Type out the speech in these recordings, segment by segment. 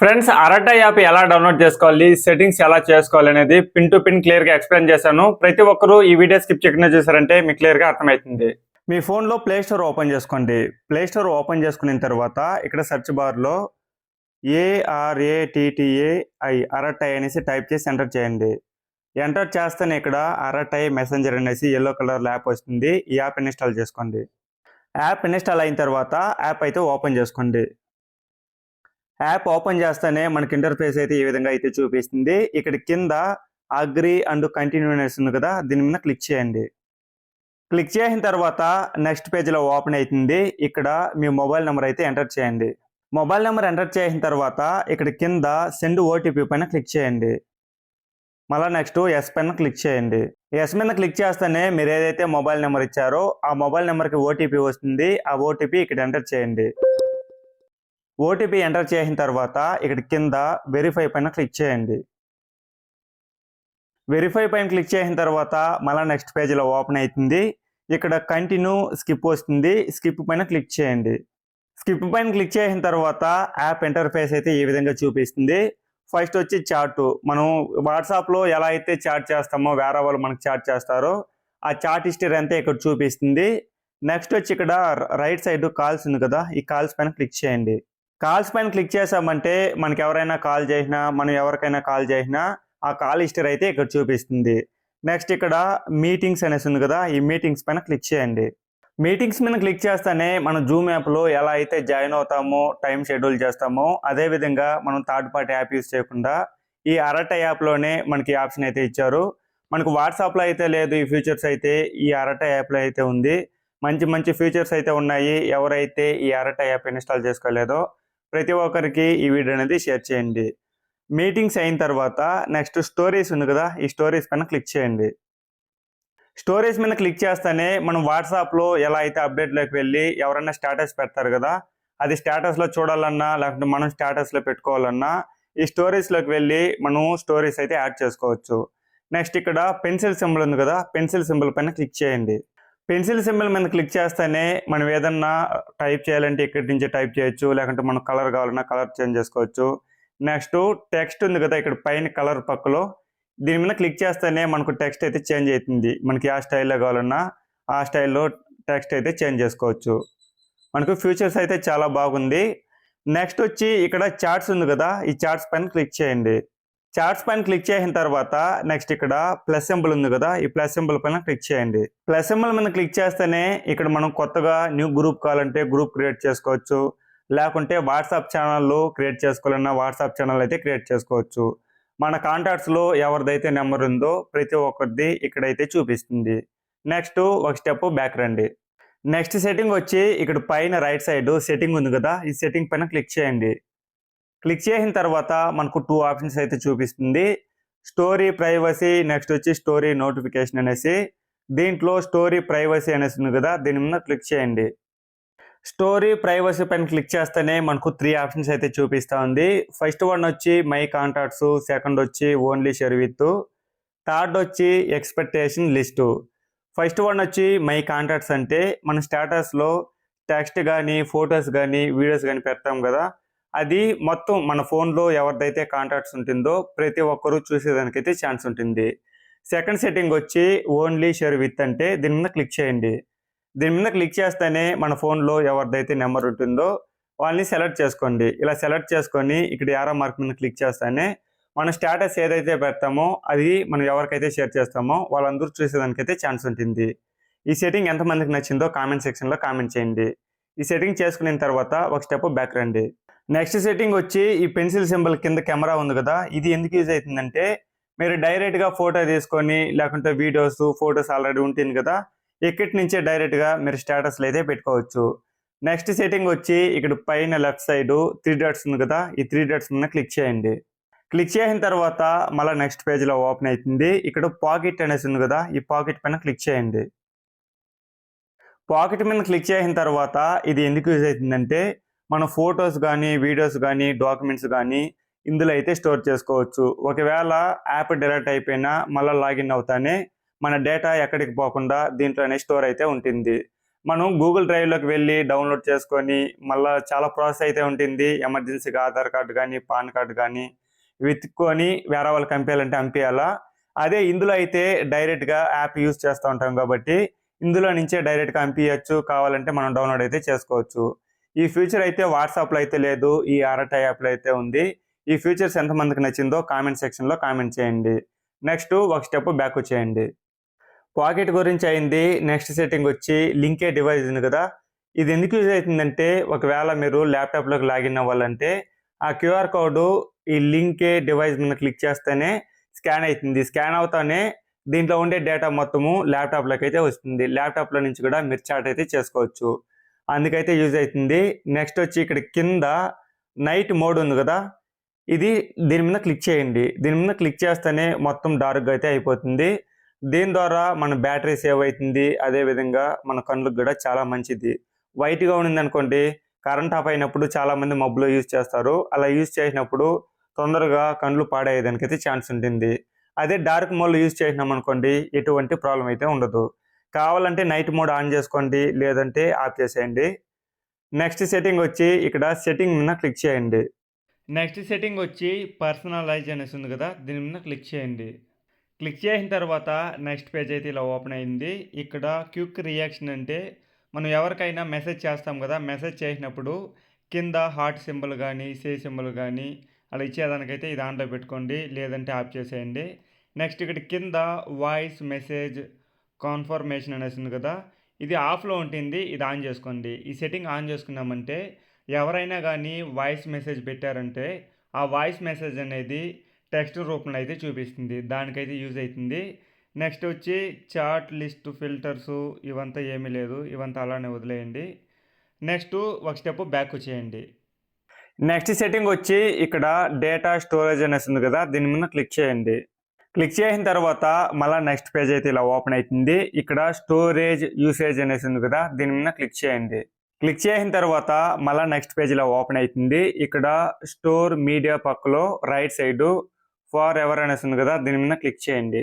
Friends Arattai app ఎలా download చేసుకోవాలి settings ఎలా చేసుకోవాలి అనేది పిన్ టు పిన్ క్లియర్గా ఎక్స్ప్లెయిన్ చేశాను. ప్రతి ఒక్కరూ ఈ వీడియో స్కిప్ చేయకుండా చూసారంటే మీకు క్లియర్గా అర్థమవుతుంది. మీ ఫోన్లో ప్లే స్టోర్ ఓపెన్ చేసుకోండి. ప్లే స్టోర్ ఓపెన్ చేసుకున్న తర్వాత ఇక్కడ సెర్చ్ బార్లో ఏఆర్ఏటిటిఏఐ అరటై అనేసి టైప్ చేసి ఎంటర్ చేయండి. ఎంటర్ చేస్తేనే ఇక్కడ అరటై మెసెంజర్ అనేసి ఎల్లో కలర్ యాప్ వస్తుంది. ఈ యాప్ ఇన్స్టాల్ చేసుకోండి. యాప్ ఇన్స్టాల్ అయిన తర్వాత యాప్ అయితే ఓపెన్ చేసుకోండి. యాప్ ఓపెన్ చేస్తేనే మనకి ఇంటర్ఫేస్ అయితే ఈ విధంగా అయితే చూపిస్తుంది. ఇక్కడ కింద అగ్రి అండ్ కంటిన్యూనెస్ ఉంది కదా దీని మీద క్లిక్ చేయండి. క్లిక్ చేసిన తర్వాత నెక్స్ట్ పేజ్లో ఓపెన్ అవుతుంది. ఇక్కడ మీ మొబైల్ నెంబర్ అయితే ఎంటర్ చేయండి. మొబైల్ నెంబర్ ఎంటర్ చేసిన తర్వాత ఇక్కడ కింద సెండ్ ఓటీపీ పైన క్లిక్ చేయండి. మళ్ళీ నెక్స్ట్ ఎస్ పైన క్లిక్ చేయండి. ఎస్ మీద క్లిక్ చేస్తేనే మీరు ఏదైతే మొబైల్ నెంబర్ ఇచ్చారో ఆ మొబైల్ నెంబర్కి ఓటీపీ వస్తుంది. ఆ ఓటీపీ ఇక్కడ ఎంటర్ చేయండి. ఓటీపీ ఎంటర్ చేసిన తర్వాత ఇక్కడ కింద వెరిఫై పైన క్లిక్ చేయండి. వెరిఫై పైన క్లిక్ చేసిన తర్వాత మళ్ళీ నెక్స్ట్ పేజీలో ఓపెన్ అవుతుంది. ఇక్కడ కంటిన్యూ స్కిప్ వస్తుంది. స్కిప్ పైన క్లిక్ చేయండి. స్కిప్ పైన క్లిక్ చేసిన తర్వాత యాప్ ఇంటర్ఫేస్ అయితే ఈ విధంగా చూపిస్తుంది. ఫస్ట్ వచ్చి చాట్. మనం వాట్సాప్లో ఎలా అయితే చాట్ చేస్తామో వేరే వాళ్ళు మనకు చాట్ చేస్తారో ఆ చాట్ హిస్టరీ అంతా ఇక్కడ చూపిస్తుంది. నెక్స్ట్ వచ్చి ఇక్కడ రైట్ సైడ్ కాల్స్ ఉంది కదా ఈ కాల్స్ పైన క్లిక్ చేయండి. కాల్స్ పైన క్లిక్ చేసామంటే మనకి ఎవరైనా కాల్ చేసినా మనం ఎవరికైనా కాల్ చేసినా ఆ కాల్ హిస్టరీ అయితే ఇక్కడ చూపిస్తుంది. నెక్స్ట్ ఇక్కడ మీటింగ్స్ అనేసి ఉంది కదా ఈ మీటింగ్స్ పైన క్లిక్ చేయండి. మీటింగ్స్ మీద క్లిక్ చేస్తేనే మనం జూమ్ యాప్లో ఎలా అయితే జాయిన్ అవుతామో టైం షెడ్యూల్ చేస్తామో అదే విధంగా మనం థర్డ్ పార్టీ యాప్ యూస్ చేయకుండా ఈ అరట యాప్లోనే మనకి ఆప్షన్ అయితే ఇచ్చారు. మనకు వాట్సాప్లో అయితే లేదు ఈ ఫీచర్స్ అయితే ఈ అరట యాప్లో అయితే ఉంది. మంచి మంచి ఫీచర్స్ అయితే ఉన్నాయి ఎవరైతే ఈ అరట యాప్ ఇన్స్టాల్ చేసుకోలేదో ప్రతి ఒక్కరికి ఈ వీడియో అనేది షేర్ చేయండి. మీటింగ్స్ అయిన తర్వాత నెక్స్ట్ స్టోరీస్ ఉంది కదా ఈ స్టోరీస్ పైన క్లిక్ చేయండి. స్టోరీస్ మీద క్లిక్ చేస్తేనే మనం వాట్సాప్లో ఎలా అయితే అప్డేట్లోకి వెళ్ళి ఎవరైనా స్టేటస్ పెడతారు కదా అది స్టేటస్లో చూడాలన్నా లేకపోతే మనం స్టేటస్లో పెట్టుకోవాలన్నా ఈ స్టోరీస్లోకి వెళ్ళి మనం స్టోరీస్ అయితే యాడ్ చేసుకోవచ్చు. నెక్స్ట్ ఇక్కడ పెన్సిల్ సింబల్ ఉంది కదా పెన్సిల్ సింబల్ పైన క్లిక్ చేయండి. పెన్సిల్ సింబల్ మీద క్లిక్ చేస్తేనే మనం ఏదన్నా టైప్ చేయాలంటే ఇక్కడి నుంచి టైప్ చేయొచ్చు లేకుంటే మనం కలర్ కావాలన్నా కలర్ చేంజ్ చేసుకోవచ్చు. నెక్స్ట్ టెక్స్ట్ ఉంది కదా ఇక్కడ పైన కలర్ పక్కలో. దీని మీద క్లిక్ చేస్తేనే మనకు టెక్స్ట్ అయితే చేంజ్ అవుతుంది. మనకి ఆ స్టైల్లో కావాలన్నా ఆ స్టైల్లో టెక్స్ట్ అయితే చేంజ్ చేసుకోవచ్చు. మనకు ఫ్యూచర్స్ అయితే చాలా బాగుంది. నెక్స్ట్ వచ్చి ఇక్కడ చార్ట్స్ ఉంది కదా ఈ చార్ట్స్ పైన క్లిక్ చేయండి. చార్ట్స్ పైన క్లిక్ చేసిన తర్వాత నెక్స్ట్ ఇక్కడ ప్లస్ సింబల్ ఉంది కదా ఈ ప్లస్ సింబల్ పైన క్లిక్ చేయండి. ప్లస్ సింబల్ మీద క్లిక్ చేస్తేనే ఇక్కడ మనం కొత్తగా న్యూ గ్రూప్ కావాలంటే గ్రూప్ క్రియేట్ చేసుకోవచ్చు. లేకుంటే వాట్సాప్ ఛానల్ క్రియేట్ చేసుకోవాలన్నా వాట్సాప్ ఛానల్ అయితే క్రియేట్ చేసుకోవచ్చు. మన కాంటాక్ట్స్లో ఎవరిదైతే నెంబర్ ఉందో ప్రతి ఒక్కరిది ఇక్కడైతే చూపిస్తుంది. నెక్స్ట్ ఒక స్టెప్ బ్యాక్ రండి. నెక్స్ట్ సెట్టింగ్ వచ్చి ఇక్కడ పైన రైట్ సైడ్ సెట్టింగ్ ఉంది కదా ఈ సెట్టింగ్ పైన క్లిక్ చేయండి. క్లిక్ చేసిన తర్వాత మనకు టూ ఆప్షన్స్ అయితే చూపిస్తుంది. స్టోరీ ప్రైవసీ నెక్స్ట్ వచ్చి స్టోరీ నోటిఫికేషన్ అనేసి. దీంట్లో స్టోరీ ప్రైవసీ అనేసి ఉంది కదా దీని మీద క్లిక్ చేయండి. స్టోరీ ప్రైవసీ పైన క్లిక్ చేస్తేనే మనకు త్రీ ఆప్షన్స్ అయితే చూపిస్తూ ఉంది. ఫస్ట్ వన్ వచ్చి మై కాంటాక్ట్స్ సెకండ్ వచ్చి ఓన్లీ షేర్ విత్ థర్డ్ వచ్చి ఎక్స్పెక్టేషన్ లిస్టు ఫస్ట్ వన్ వచ్చి మై కాంటాక్ట్స్ అంటే మన స్టేటస్లో టెక్స్ట్ కానీ ఫొటోస్ కానీ వీడియోస్ కానీ పెడతాం కదా అది మొత్తం మన ఫోన్లో ఎవరిదైతే కాంటాక్ట్స్ ఉంటుందో ప్రతి ఒక్కరూ చూసేదానికైతే ఛాన్స్ ఉంటుంది. సెకండ్ సెట్టింగ్ వచ్చి ఓన్లీ షేర్ విత్ అంటే దీని మీద క్లిక్ చేయండి. దీని మీద క్లిక్ చేస్తేనే మన ఫోన్లో ఎవరిదైతే నెంబర్ ఉంటుందో వాళ్ళని సెలెక్ట్ చేసుకోండి. ఇలా సెలెక్ట్ చేసుకొని ఇక్కడ యారో మార్క్ మీద క్లిక్ చేస్తేనే మన స్టేటస్ ఏదైతే పెడతామో అది మనం ఎవరికైతే షేర్ చేస్తామో వాళ్ళందరూ చూసేదానికైతే ఛాన్స్ ఉంటుంది. ఈ సెట్టింగ్ ఎంతమందికి నచ్చిందో కామెంట్ సెక్షన్లో కామెంట్ చేయండి. ఈ సెట్టింగ్ చేసుకున్న తర్వాత ఒక స్టెప్ బ్యాక్ రండి. నెక్స్ట్ సెట్టింగ్ వచ్చి ఈ పెన్సిల్ సింబల్ కింద కెమెరా ఉంది కదా ఇది ఎందుకు యూజ్ అవుతుందంటే మీరు డైరెక్ట్గా ఫోటో తీసుకొని లేకుంటే వీడియోస్ ఫొటోస్ ఆల్రెడీ ఉంటుంది కదా ఇక్కడి నుంచే డైరెక్ట్గా మీరు స్టేటస్లో అయితే పెట్టుకోవచ్చు. నెక్స్ట్ సెట్టింగ్ వచ్చి ఇక్కడ పైన లెఫ్ట్ సైడ్ త్రీ డాట్స్ ఉంది కదా ఈ త్రీ డాట్స్ మీద క్లిక్ చేయండి. క్లిక్ చేసిన తర్వాత మళ్ళీ నెక్స్ట్ పేజ్లో ఓపెన్ అవుతుంది. ఇక్కడ పాకెట్ అనేసి ఉంది కదా ఈ పాకెట్ పైన క్లిక్ చేయండి. పాకెట్ మీద క్లిక్ చేసిన తర్వాత ఇది ఎందుకు యూజ్ అవుతుందంటే మన ఫొటోస్ కానీ వీడియోస్ కానీ డాక్యుమెంట్స్ కానీ ఇందులో అయితే స్టోర్ చేసుకోవచ్చు. ఒకవేళ యాప్ డిలీట్ అయిపోయినా మళ్ళీ లాగిన్ అవుతానే మన డేటా ఎక్కడికి పోకుండా దీంట్లోనే స్టోర్ అయితే ఉంటుంది. మనం గూగుల్ డ్రైవ్లోకి వెళ్ళి డౌన్లోడ్ చేసుకొని మళ్ళీ చాలా ప్రాసెస్ అయితే ఉంటుంది. ఎమర్జెన్సీగా ఆధార్ కార్డు కానీ పాన్ కార్డు కానీ వెతుక్కొని వేరే వాళ్ళకి పంపించాలంటే పంపించాలా అదే ఇందులో అయితే డైరెక్ట్గా యాప్ యూస్ చేస్తూ ఉంటాం కాబట్టి ఇందులో నుంచే డైరెక్ట్గా పంపించచ్చు కావాలంటే మనం డౌన్లోడ్ అయితే చేసుకోవచ్చు. ఈ ఫీచర్ అయితే వాట్సాప్లో అయితే లేదు ఈ ఆర్ఐ యాప్లో అయితే ఉంది. ఈ ఫీచర్స్ ఎంతమందికి నచ్చిందో కామెంట్ సెక్షన్లో కామెంట్ చేయండి. నెక్స్ట్ ఒక స్టెప్ బ్యాక్ చేయండి. పాకెట్ గురించి అయింది నెక్స్ట్ సెట్టింగ్ వచ్చి లింకే డివైస్ ఉంది కదా. ఇది ఎందుకు యూజ్ అవుతుందంటే ఒకవేళ మీరు ల్యాప్టాప్లోకి లాగిన్ అవ్వాలంటే ఆ క్యూఆర్ కోడ్ ఈ లింకే డివైస్ మీద క్లిక్ చేస్తేనే స్కాన్ అవుతుంది. స్కాన్ అవుతానే దీంట్లో ఉండే డేటా మొత్తము ల్యాప్టాప్లోకి అయితే వస్తుంది. ల్యాప్టాప్లో నుంచి కూడా మీరు చాట్ అయితే చేసుకోవచ్చు. అందుకైతే యూజ్ అవుతుంది. నెక్స్ట్ వచ్చి ఇక్కడ కింద నైట్ మోడ్ ఉంది కదా. ఇది దీని మీద క్లిక్ చేయండి. దీని మీద క్లిక్ చేస్తేనే మొత్తం డార్క్గా అయితే అయిపోతుంది. దీని ద్వారా మన బ్యాటరీ సేవ్ అవుతుంది. అదేవిధంగా మన కళ్ళకు కూడా చాలా మంచిది. వైట్గా ఉండిందనుకోండి కరెంట్ ఆఫ్ అయినప్పుడు చాలా మంది మబ్బులో యూజ్ చేస్తారు. అలా యూజ్ చేసినప్పుడు తొందరగా కళ్ళు పాడయ్యేదానికి అయితే ఛాన్స్ ఉంటుంది. అదే డార్క్ మోడ్ యూజ్ చేసినాం అనుకోండి ఎటువంటి ప్రాబ్లం అయితే ఉండదు. కావాలంటే నైట్ మోడ్ ఆన్ చేసుకోండి లేదంటే ఆఫ్ చేసేయండి. నెక్స్ట్ సెట్టింగ్ వచ్చి ఇక్కడ సెట్టింగ్ మీద క్లిక్ చేయండి. నెక్స్ట్ సెట్టింగ్ వచ్చి పర్సనలైజ్ అనేసి ఉంది కదా దీని మీద క్లిక్ చేయండి. క్లిక్ చేసిన తర్వాత నెక్స్ట్ పేజ్ అయితే ఇలా ఓపెన్ అయింది. ఇక్కడ క్విక్ రియాక్షన్ అంటే మనం ఎవరికైనా మెసేజ్ చేస్తాం కదా మెసేజ్ చేసినప్పుడు కింద హార్ట్ సింబల్ కానీ సే సింబల్ కానీ అలా ఇచ్చేదానికైతే ఇది ఆన్లో పెట్టుకోండి లేదంటే ఆఫ్ చేసేయండి. నెక్స్ట్ ఇక్కడ కింద వాయిస్ మెసేజ్ కాన్ఫర్మేషన్ అనేసి ఉంది కదా ఇది ఆఫ్లో ఉంటుంది ఇది ఆన్ చేసుకోండి. ఈ సెట్టింగ్ ఆన్ చేసుకున్నామంటే ఎవరైనా కానీ వాయిస్ మెసేజ్ పెట్టారంటే ఆ వాయిస్ మెసేజ్ అనేది టెక్స్ట్ రూపంలో అయితే చూపిస్తుంది దానికైతే యూజ్ అవుతుంది. నెక్స్ట్ వచ్చి చాట్ లిస్ట్ ఫిల్టర్స్ ఇవంతా ఏమీ లేదు ఇవంతా అలానే వదిలేయండి. నెక్స్ట్ ఒక స్టెప్ బ్యాక్ వచ్చేయండి. నెక్స్ట్ సెట్టింగ్ వచ్చి ఇక్కడ డేటా స్టోరేజ్ అనేసి ఉంది కదా దీని మీద క్లిక్ చేయండి. క్లిక్ చేసిన తర్వాత మళ్ళీ నెక్స్ట్ పేజ్ అయితే ఇలా ఓపెన్ అవుతుంది ఇక్కడ స్టోరేజ్ యూసేజ్ అనేసి ఉంది కదా దీని మీద క్లిక్ చేయండి. క్లిక్ చేసిన తర్వాత మళ్ళీ నెక్స్ట్ పేజ్ ఇలా ఓపెన్ అవుతుంది ఇక్కడ స్టోర్ మీడియా పక్కలో రైట్ సైడ్ ఫర్ ఎవర్ అనేసి ఉంది కదా దీని మీద క్లిక్ చేయండి.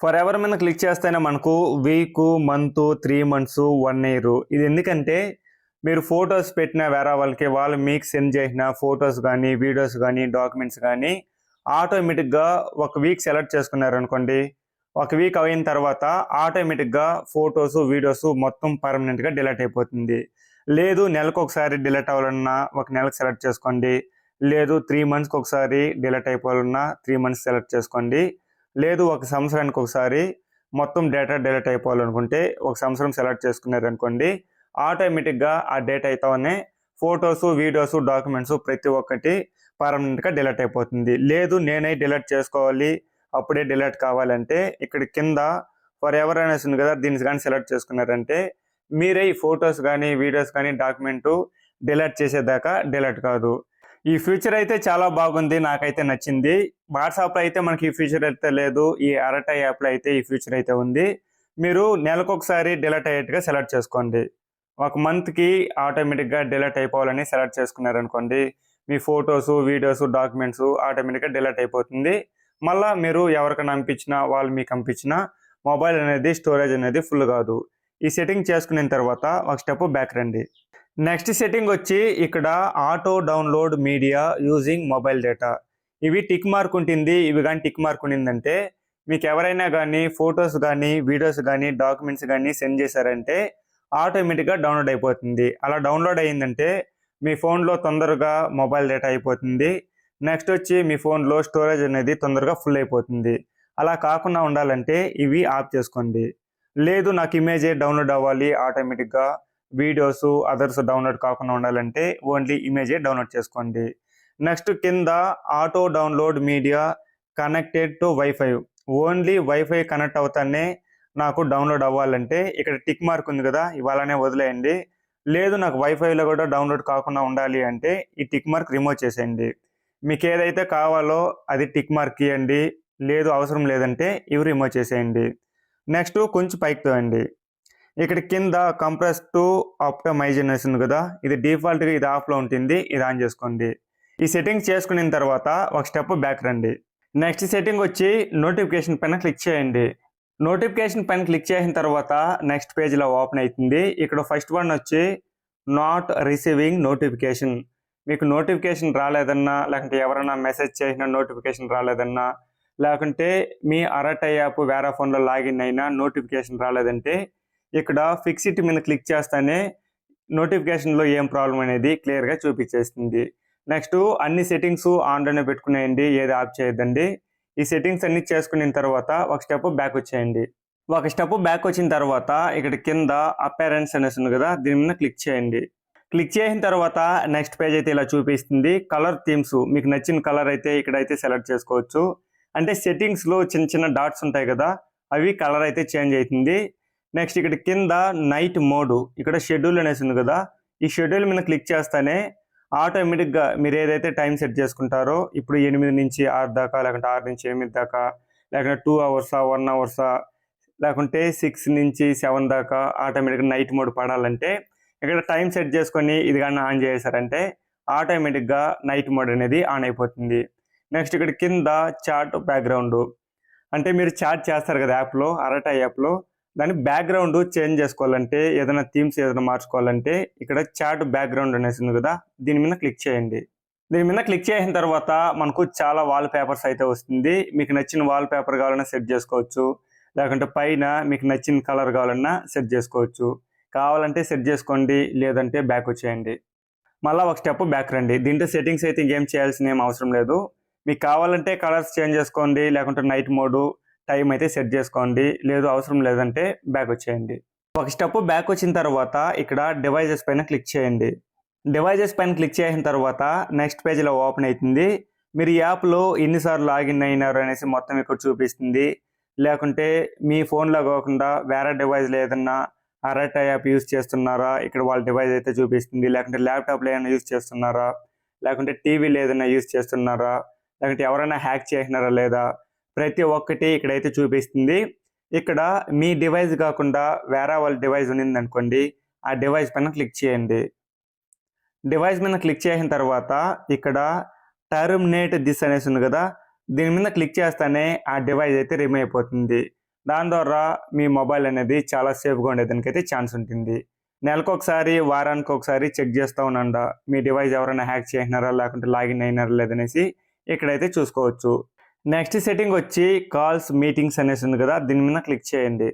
ఫర్ ఎవర్ మీద క్లిక్ చేస్తేనే మనకు week month three months one year. ఇది ఎందుకంటే మీరు ఫొటోస్ పెట్టిన వేరే వాళ్ళకి వాళ్ళు మీకు సెండ్ చేసిన ఫొటోస్ కానీ వీడియోస్ కానీ డాక్యుమెంట్స్ కానీ ఆటోమేటిక్గా ఒక వీక్ సెలెక్ట్ చేసుకున్నారనుకోండి ఒక వీక్ అయిన తర్వాత ఆటోమేటిక్గా ఫొటోస్ వీడియోస్ మొత్తం పర్మనెంట్గా డిలీట్ అయిపోతుంది. లేదు నెలకు ఒకసారి డిలీట్ అవ్వాలన్నా ఒక నెలకు సెలెక్ట్ చేసుకోండి. లేదు త్రీ మంత్స్కి ఒకసారి డిలీట్ అయిపోవాలన్నా త్రీ మంత్స్ సెలెక్ట్ చేసుకోండి. లేదు ఒక సంవత్సరానికి ఒకసారి మొత్తం డేటా డిలీట్ అయిపోవాలనుకుంటే ఒక సంవత్సరం సెలెక్ట్ చేసుకున్నారనుకోండి ఆటోమేటిక్గా ఆ డేటా అయితేనే ఫొటోస్ వీడియోస్ డాక్యుమెంట్స్ ప్రతి ఒక్కటి పర్మనెంట్గా డిలీట్ అయిపోతుంది. లేదు నేనే డిలీట్ చేసుకోవాలి అప్పుడే డిలీట్ కావాలంటే ఇక్కడ కింద ఫర్ ఎవర్ అనేసి ఉంది కదా దీన్ని కానీ సెలెక్ట్ చేసుకున్నారంటే మీరే ఈ ఫొటోస్ కానీ వీడియోస్ కానీ డాక్యుమెంటు డిలీట్ చేసేదాకా డిలీట్ కాదు. ఈ ఫ్యూచర్ అయితే చాలా బాగుంది నాకైతే నచ్చింది. వాట్సాప్లో అయితే మనకి ఈ ఫ్యూచర్ అయితే లేదు ఈ అరటా యాప్లో అయితే ఈ ఫ్యూచర్ అయితే ఉంది. మీరు నెలకొకసారి డిలీట్ అయ్యేట్టుగా సెలెక్ట్ చేసుకోండి. ఒక మంత్కి ఆటోమేటిక్గా డిలీట్ అయిపోవాలని సెలెక్ట్ చేసుకున్నారనుకోండి మీ ఫొటోస్ వీడియోస్ డాక్యుమెంట్స్ ఆటోమేటిక్గా డిలీట్ అయిపోతుంది. మళ్ళీ మీరు ఎవరికైనా పంపించినా వాళ్ళు మీకు పంపించినా మొబైల్ అనేది స్టోరేజ్ అనేది ఫుల్ కాదు. ఈ సెట్టింగ్ చేసుకున్న తర్వాత ఒక స్టెప్ బ్యాక్ రండి. నెక్స్ట్ సెట్టింగ్ వచ్చి ఇక్కడ auto download media using mobile data. ఇవి టిక్ మార్క్ ఉంటుంది ఇవి కానీ టిక్ మార్క్ ఉండిందంటే మీకు ఎవరైనా కానీ ఫొటోస్ కానీ వీడియోస్ కానీ డాక్యుమెంట్స్ కానీ సెండ్ చేశారంటే ఆటోమేటిక్గా డౌన్లోడ్ అయిపోతుంది. అలా డౌన్లోడ్ అయ్యిందంటే మీ ఫోన్లో తొందరగా మొబైల్ డేటా అయిపోతుంది. నెక్స్ట్ వచ్చి మీ ఫోన్లో స్టోరేజ్ అనేది తొందరగా ఫుల్ అయిపోతుంది. అలా కాకుండా ఉండాలంటే ఇవి ఆఫ్ చేసుకోండి. లేదు నాకు ఇమేజే డౌన్లోడ్ అవ్వాలి ఆటోమేటిక్గా. వీడియోస్ అదర్స్ డౌన్లోడ్ కాకుండా ఉండాలంటే ఓన్లీ ఇమేజే డౌన్లోడ్ చేసుకోండి. నెక్స్ట్ కింద auto download media connected to wifi. Only wifi connect అవుతానే నాకు డౌన్లోడ్ అవ్వాలంటే ఇక్కడ టిక్ మార్క్ ఉంది కదా ఇవాళనే వదిలేయండి. లేదు నాకు వైఫైలో కూడా డౌన్లోడ్ కాకుండా ఉండాలి అంటే ఈ టిక్ మార్క్ రిమూవ్ చేసేయండి. మీకు ఏదైతే కావాలో అది టిక్ మార్క్ ఇవ్వండి లేదు అవసరం లేదంటే ఇవి రిమూవ్ చేసేయండి. నెక్స్ట్ కొంచెం పైకి తోయండి. ఇక్కడ కింద కంప్రెస్ టు ఆప్టమైజేషన్ ఉంది కదా? ఇది డిఫాల్ట్గా ఇది ఆఫ్లో ఉంటుంది. ఇది ఆన్ చేసుకోండి. ఈ సెట్టింగ్ చేసుకున్న తర్వాత ఒక స్టెప్ బ్యాక్ రండి. నెక్స్ట్ సెట్టింగ్ వచ్చి నోటిఫికేషన్ పైన క్లిక్ చేయండి. నోటిఫికేషన్ పైన క్లిక్ చేసిన తర్వాత నెక్స్ట్ పేజ్లో ఓపెన్ అవుతుంది. ఇక్కడ ఫస్ట్ వన్ వచ్చి నాట్ రిసీవింగ్ నోటిఫికేషన్. మీకు నోటిఫికేషన్ రాలేదన్నా లేకుంటే ఎవరైనా మెసేజ్ చేసిన నోటిఫికేషన్ రాలేదన్నా లేకుంటే మీ అరట్ యాప్ వేరే ఫోన్లో లాగిన్ అయినా నోటిఫికేషన్ రాలేదంటే ఇక్కడ ఫిక్సిట్ మీద క్లిక్ చేస్తానే నోటిఫికేషన్లో ఏం ప్రాబ్లం అనేది క్లియర్గా చూపించేస్తుంది. నెక్స్ట్ అన్ని సెట్టింగ్స్ ఆన్లోనే పెట్టుకునేయండి ఏది ఆఫ్ చేయొద్దండి. ఈ సెట్టింగ్స్ అన్ని చేసుకున్న తర్వాత ఒక స్టెప్ బ్యాక్ వచ్చేయండి. ఒక స్టెప్ బ్యాక్ వచ్చిన తర్వాత ఇక్కడ కింద అపేరెన్స్ అనేసి ఉంది కదా దీని మీద క్లిక్ చేయండి. క్లిక్ చేసిన తర్వాత నెక్స్ట్ పేజ్ అయితే ఇలా చూపిస్తుంది. కలర్ థీమ్స్ మీకు నచ్చిన కలర్ అయితే ఇక్కడ అయితే సెలెక్ట్ చేసుకోవచ్చు. అంటే సెట్టింగ్స్లో చిన్న చిన్న డాట్స్ ఉంటాయి కదా అవి కలర్ అయితే చేంజ్ అవుతుంది. నెక్స్ట్ ఇక్కడ కింద నైట్ మోడ్ ఇక్కడ షెడ్యూల్ అనేసి ఉంది కదా ఈ షెడ్యూల్ మీద క్లిక్ చేస్తానే ఆటోమేటిక్గా మీరు ఏదైతే టైం సెట్ చేసుకుంటారో ఇప్పుడు ఎనిమిది నుంచి ఆరు దాకా లేకుంటే ఆరు నుంచి ఎనిమిది దాకా లేకుంటే టూ అవర్సా వన్ అవర్సా లేకుంటే సిక్స్ నుంచి సెవెన్ దాకా ఆటోమేటిక్గా నైట్ మోడ్ పడాలంటే ఇక్కడ టైం సెట్ చేసుకొని ఇది కానీ ఆన్ చేశారంటే ఆటోమేటిక్గా నైట్ మోడ్ అనేది ఆన్ అయిపోతుంది. నెక్స్ట్ ఇక్కడ కింద చాట్ బ్యాక్గ్రౌండ్. అంటే మీరు చాట్ చేస్తారు కదా యాప్లో అరటా యాప్లో దాని బ్యాక్గ్రౌండ్ చేంజ్ చేసుకోవాలంటే ఏదైనా థీమ్స్ ఏదైనా మార్చుకోవాలంటే ఇక్కడ చాట్ బ్యాక్గ్రౌండ్ అనేసి ఉంది కదా దీని మీద క్లిక్ చేయండి. దీని మీద క్లిక్ చేసిన తర్వాత మనకు చాలా వాల్ పేపర్స్ అయితే వస్తుంది. మీకు నచ్చిన వాల్ పేపర్ కావాలన్నా సెట్ చేసుకోవచ్చు. లేకుంటే పైన మీకు నచ్చిన కలర్ కావాలన్నా సెట్ చేసుకోవచ్చు. కావాలంటే సెట్ చేసుకోండి లేదంటే బ్యాక్ వచ్చేయండి. మళ్ళీ ఒక స్టెప్ బ్యాక్ రండి. దీంట్లో సెట్టింగ్స్ అయితే ఇంకేం చేయాల్సిన ఏం అవసరం లేదు. మీకు కావాలంటే కలర్స్ చేంజ్ చేసుకోండి లేకుంటే నైట్ మోడు టైం అయితే సెట్ చేసుకోండి. లేదు అవసరం లేదంటే బ్యాక్ వచ్చేయండి. ఒక స్టెప్ బ్యాక్ వచ్చిన తర్వాత ఇక్కడ డివైజెస్ పైన క్లిక్ చేయండి. డివైజెస్ పైన క్లిక్ చేసిన తర్వాత నెక్స్ట్ పేజ్లో ఓపెన్ అవుతుంది మీరు ఈ యాప్లో ఎన్నిసార్లు లాగిన్ అయినారు అనేసి మొత్తం ఇక్కడ చూపిస్తుంది. లేకుంటే మీ ఫోన్లో కాకుండా వేరే డివైస్లో ఏదన్నా అరట్ యాప్ యూస్ చేస్తున్నారా? ఇక్కడ వాళ్ళ డివైజ్ అయితే చూపిస్తుంది. లేకుంటే ల్యాప్టాప్లో ఏమైనా యూస్ చేస్తున్నారా? లేకుంటే టీవీలో ఏదైనా యూస్ చేస్తున్నారా? లేకుంటే ఎవరైనా హ్యాక్ చేసినారా లేదా? ప్రతి ఒక్కటి ఇక్కడైతే చూపిస్తుంది. ఇక్కడ మీ డివైస్ కాకుండా వేరే వాళ్ళ డివైస్ ఉన్నింది అనుకోండి ఆ డివైస్ పైన క్లిక్ చేయండి. డివైస్ మీద క్లిక్ చేసిన తర్వాత ఇక్కడ టర్మినేట్ దిస్ అనేసి ఉంది కదా దీని మీద క్లిక్ చేస్తానే ఆ డివైస్ అయితే రిమూవ్ అయిపోతుంది. దాని ద్వారా మీ మొబైల్ అనేది చాలా సేఫ్గా ఉండేదానికి అయితే ఛాన్స్ ఉంటుంది. నెలకు ఒకసారి వారానికి ఒకసారి చెక్ చేస్తూ ఉండండి. మీ డివైస్ ఎవరైనా హ్యాక్ చేసినారా లేకుంటే లాగిన్ అయినారా లేదనేసి ఇక్కడైతే చూసుకోవచ్చు. నెక్స్ట్ సెట్టింగ్ వచ్చి కాల్స్ మీటింగ్స్ అనేసి ఉంది కదా దీని మీద క్లిక్ చేయండి.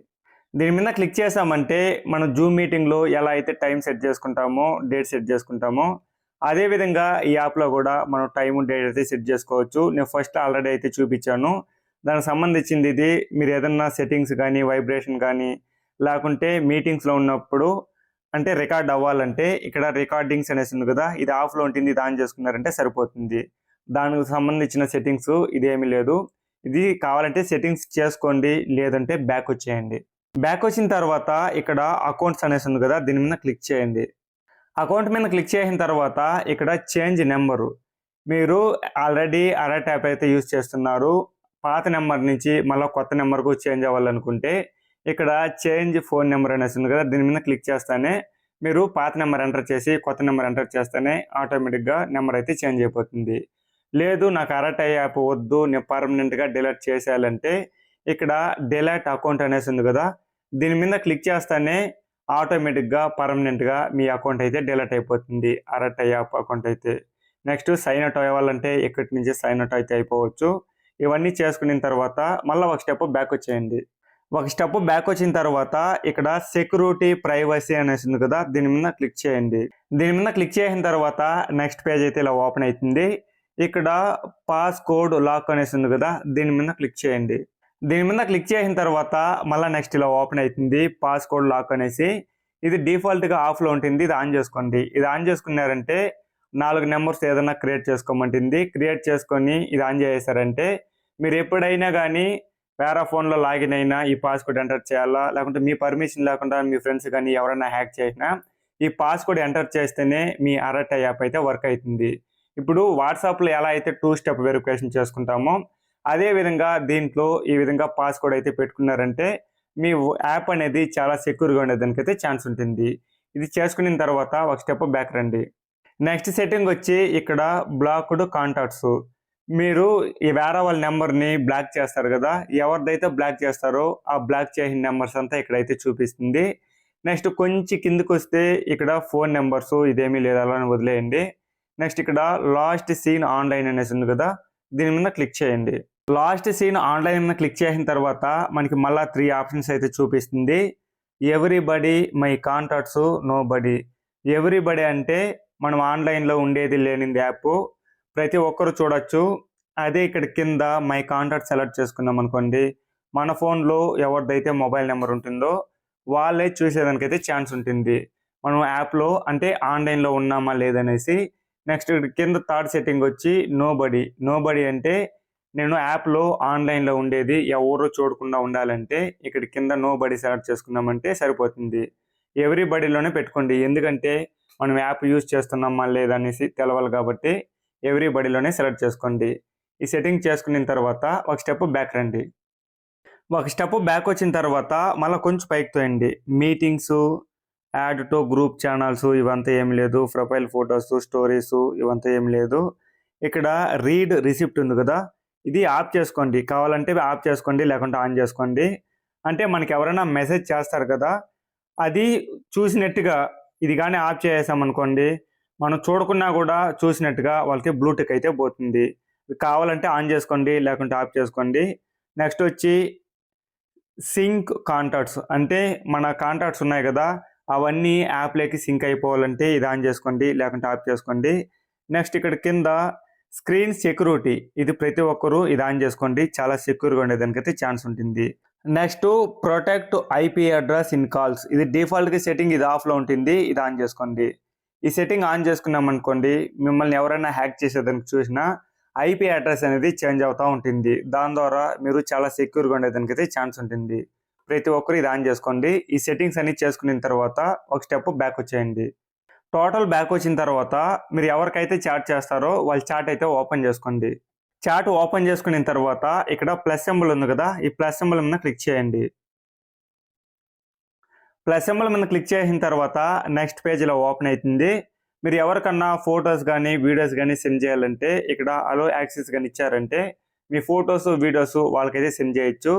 దీని మీద క్లిక్ చేసామంటే మనం జూమ్ మీటింగ్లో ఎలా అయితే టైం సెట్ చేసుకుంటామో డేట్ సెట్ చేసుకుంటామో అదేవిధంగా ఈ యాప్లో కూడా మనం టైం డేట్ అయితే సెట్ చేసుకోవచ్చు. నేను ఫస్ట్ ఆల్రెడీ అయితే చూపించాను. దానికి సంబంధించింది ఇది. మీరు ఏదన్నా సెట్టింగ్స్ కానీ వైబ్రేషన్ కానీ లేకుంటే మీటింగ్స్లో ఉన్నప్పుడు అంటే రికార్డ్ అవ్వాలంటే ఇక్కడ రికార్డింగ్స్ అనేసి ఉంది కదా ఇది ఆఫ్లో ఉంటుంది ఇది ఆన్ చేసుకున్నారంటే సరిపోతుంది. దానికి సంబంధించిన సెట్టింగ్స్ ఇదేమీ లేదు. ఇది కావాలంటే సెట్టింగ్స్ చేసుకోండి లేదంటే బ్యాక్ వచ్చేయండి. బ్యాక్ వచ్చిన తర్వాత ఇక్కడ అకౌంట్స్ అనేసి ఉంది కదా దీని మీద క్లిక్ చేయండి. అకౌంట్ మీద క్లిక్ చేసిన తర్వాత ఇక్కడ చేంజ్ నెంబరు మీరు ఆల్రెడీ అలర్ట్ యాప్ అయితే యూస్ చేస్తున్నారు. పాత నెంబర్ నుంచి మళ్ళీ కొత్త నెంబర్కు చేంజ్ అవ్వాలనుకుంటే ఇక్కడ చేంజ్ ఫోన్ నెంబర్ అనేసి ఉంది కదా దీని మీద క్లిక్ చేస్తానే మీరు పాత నెంబర్ ఎంటర్ చేసి కొత్త నెంబర్ ఎంటర్ చేస్తేనే ఆటోమేటిక్గా నెంబర్ అయితే చేంజ్ అయిపోతుంది. లేదు నాకు అరటై యాప్ వద్దు నేను పర్మనెంట్గా డిలీట్ చేసేయాలంటే ఇక్కడ డిలీట్ అకౌంట్ అనేసి ఉంది కదా దీని మీద క్లిక్ చేస్తానే ఆటోమేటిక్గా పర్మనెంట్గా మీ అకౌంట్ అయితే డిలీట్ అయిపోతుంది అరటై యాప్ అకౌంట్ అయితే. నెక్స్ట్ సైన్ అవుట్ అవ్వాలంటే ఇక్కడి నుంచి సైన్ అవుట్ అయితే అయిపోవచ్చు. ఇవన్నీ చేసుకున్న తర్వాత మళ్ళీ ఒక స్టెప్ బ్యాక్ వచ్చేయండి. ఒక స్టెప్ బ్యాక్ వచ్చిన తర్వాత ఇక్కడ సెక్యూరిటీ ప్రైవసీ అనేసి ఉంది కదా దీని మీద క్లిక్ చేయండి. దీని మీద క్లిక్ చేసిన తర్వాత నెక్స్ట్ పేజ్ అయితే ఇలా ఓపెన్ అవుతుంది. ఇక్కడ పాస్ కోడ్ లాక్ అనేసి ఉంది కదా దీని మీద క్లిక్ చేయండి. దీని మీద క్లిక్ చేసిన తర్వాత మళ్ళీ నెక్స్ట్ ఇలా ఓపెన్ అవుతుంది పాస్ కోడ్ లాక్ అనేసి. ఇది డిఫాల్ట్గా ఆఫ్లో ఉంటుంది ఇది ఆన్ చేసుకోండి. ఇది ఆన్ చేసుకున్నారంటే నాలుగు నెంబర్స్ ఏదైనా క్రియేట్ చేసుకోమంటుంది. క్రియేట్ చేసుకొని ఇది ఆన్ చేసేసారంటే మీరు ఎప్పుడైనా కానీ వేరే ఫోన్లో లాగిన్ అయినా ఈ పాస్వర్డ్ ఎంటర్ చేయాలా? లేకుంటే మీ పర్మిషన్ లేకుండా మీ ఫ్రెండ్స్ కానీ ఎవరైనా హ్యాక్ చేసినా ఈ పాస్వర్డ్ ఎంటర్ చేస్తేనే మీ అరట్ యాప్ అయితే వర్క్ అవుతుంది. ఇప్పుడు వాట్సాప్లో ఎలా అయితే టూ స్టెప్ వెరిఫికేషన్ చేసుకుంటామో అదే విధంగా దీంట్లో ఈ విధంగా పాస్వర్డ్ అయితే పెట్టుకున్నారంటే మీ యాప్ అనేది చాలా సెక్యూర్గా ఉండేదానికి అయితే ఛాన్స్ ఉంటుంది. ఇది చేసుకున్న తర్వాత ఒక స్టెప్ బ్యాక్ రండి. నెక్స్ట్ సెట్టింగ్ వచ్చి ఇక్కడ బ్లాక్డ్ కాంటాక్ట్స్ మీరు ఈ వేరే వాళ్ళ నెంబర్ని బ్లాక్ చేస్తారు కదా ఎవరిదైతే బ్లాక్ చేస్తారో ఆ బ్లాక్ చేసిన నెంబర్స్ అంతా ఇక్కడైతే చూపిస్తుంది. నెక్స్ట్ కొంచెం కిందకు వస్తే ఇక్కడ ఫోన్ నెంబర్స్ ఇదేమీ లేదు అలా అని వదిలేయండి. నెక్స్ట్ ఇక్కడ లాస్ట్ సీన్ ఆన్లైన్ అనేసి ఉంది కదా దీని మీద క్లిక్ చేయండి. లాస్ట్ సీన్ ఆన్లైన్ మీద క్లిక్ చేసిన తర్వాత మనకి మళ్ళీ త్రీ ఆప్షన్స్ అయితే చూపిస్తుంది. Everybody my contacts nobody everybody అంటే మనం ఆన్లైన్లో ఉండేది లేనిది యాప్. ప్రతి ఒక్కరు చూడొచ్చు. అదే ఇక్కడ కింద మై కాంటాక్ట్ సెలెక్ట్ చేసుకున్నాం అనుకోండి. మన ఫోన్లో ఎవరిదైతే మొబైల్ నెంబర్ ఉంటుందో వాళ్ళే చూసేదానికైతే ఛాన్స్ ఉంటుంది. మనం యాప్లో అంటే ఆన్లైన్లో ఉన్నామా లేదనేసి నెక్స్ట్ కింద థర్డ్ సెట్టింగ్ వచ్చి నో బడి నో బడి అంటే నేను యాప్లో ఆన్లైన్లో ఉండేది. ఎవరు చూడకుండా ఉండాలంటే ఇక్కడ కింద నో బడి సెలెక్ట్ చేసుకున్నామంటే సరిపోతుంది. ఎవ్రీ బడిలోనే పెట్టుకోండి. ఎందుకంటే మనం యాప్ యూజ్ చేస్తున్నామా లేదనేసి తెలవాలి కాబట్టి ఎవ్రీ బడిలోనే సెలెక్ట్ చేసుకోండి. ఈ సెట్టింగ్ చేసుకున్న తర్వాత ఒక స్టెప్ బ్యాక్ రండి. ఒక స్టెప్ బ్యాక్ వచ్చిన తర్వాత మళ్ళీ కొంచెం పైకి తోయండి. Meetings add to group channels ఇవంతా ఏం లేదు. ప్రొఫైల్ ఫొటోస్ స్టోరీస్ ఇవంతా ఏం లేదు. ఇక్కడ రీడ్ రిసిప్ట్ ఉంది కదా ఇది ఆఫ్ చేసుకోండి. కావాలంటే ఆఫ్ చేసుకోండి లేకుంటే ఆన్ చేసుకోండి. అంటే మనకి ఎవరైనా మెసేజ్ చేస్తారు కదా అది చూసినట్టుగా ఇది కానీ ఆఫ్ చేసామనుకోండి మనం చూడకున్నా కూడా చూసినట్టుగా వాళ్ళకి బ్లూటిక్ అయితే పోతుంది. కావాలంటే ఆన్ చేసుకోండి లేకుంటే ఆఫ్ చేసుకోండి. నెక్స్ట్ వచ్చి సింక్ కాంటాక్ట్స్. అంటే మన కాంటాక్ట్స్ ఉన్నాయి కదా అవన్నీ యాప్లోకి సింక్ అయిపోవాలంటే ఇది ఆన్ చేసుకోండి లేకుంటే ఆఫ్ చేసుకోండి. నెక్స్ట్ ఇక్కడ కింద స్క్రీన్ సెక్యూరిటీ ఇది ప్రతి ఒక్కరూ ఇది ఆన్ చేసుకోండి. చాలా సెక్యూర్గా ఉండేదానికైతే ఛాన్స్ ఉంటుంది. Next protect IP address in calls ఇది డిఫాల్ట్గా సెట్టింగ్ ఇది ఆఫ్లో ఉంటుంది ఇది ఆన్ చేసుకోండి. ఈ సెట్టింగ్ ఆన్ చేసుకున్నాం అనుకోండి మిమ్మల్ని ఎవరైనా హ్యాక్ చేసేదానికి చూసినా ఐపీ అడ్రస్ అనేది చేంజ్ అవుతూ ఉంటుంది. దాని ద్వారా మీరు చాలా సెక్యూర్గా ఉండేదానికైతే ఛాన్స్ ఉంటుంది. ప్రతి ఒక్కరు ఇది ఆన్ చేసుకోండి. ఈ సెట్టింగ్స్ అన్ని చేసుకున్న తర్వాత ఒక స్టెప్ బ్యాక్ వచ్చేయండి. టోటల్ బ్యాక్ వచ్చిన తర్వాత మీరు ఎవరికైతే చాట్ చేస్తారో వాళ్ళ చాట్ అయితే ఓపెన్ చేసుకోండి. చాట్ ఓపెన్ చేసుకున్న తర్వాత ఇక్కడ ప్లస్ సింబల్ ఉంది కదా ఈ ప్లస్ సింబల్ మీద క్లిక్ చేయండి. ప్లస్ సింబల్ మీద క్లిక్ చేసిన తర్వాత నెక్స్ట్ పేజ్లో ఓపెన్ అవుతుంది. మీరు ఎవరికన్నా ఫొటోస్ కానీ వీడియోస్ కానీ సెండ్ చేయాలంటే ఇక్కడ అలో యాక్సెస్ కానీ ఇచ్చారంటే మీ ఫొటోస్ వీడియోస్ వాళ్ళకైతే సెండ్ చేయొచ్చు.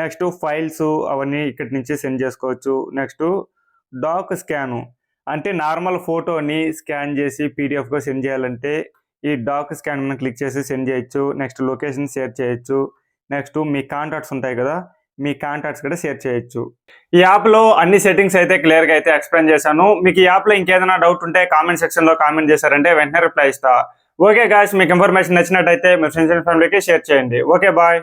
నెక్స్ట్ ఫైల్స్ అవన్నీ ఇక్కడి నుంచి సెండ్ చేసుకోవచ్చు. Next doc scan. అంటే నార్మల్ ఫోటోని స్కాన్ చేసి పీడిఎఫ్గా సెండ్ చేయాలంటే ఈ డాక్ స్కాన్ మనం క్లిక్ చేసి సెండ్ చేయొచ్చు. నెక్స్ట్ లొకేషన్ షేర్ చేయొచ్చు. నెక్స్ట్ మీ కాంటాక్ట్స్ ఉంటాయి కదా మీ కాంటాక్ట్స్ కూడా షేర్ చేయొచ్చు. ఈ యాప్లో అన్ని సెట్టింగ్స్ అయితే క్లియర్గా అయితే ఎక్స్ప్లెయిన్ చేశాను. మీకు ఈ యాప్లో ఇంకేదైనా డౌట్ ఉంటే కామెంట్ సెక్షన్లో కామెంట్ చేశారంటే వెంటనే రిప్లై ఇస్తా. ఓకే గాయస్ మీకు ఇన్ఫర్మేషన్ నచ్చినట్టయితే మీ ఫ్రెండ్స్ అండ్ ఫ్యామిలీకి షేర్ చేయండి. Okay bye.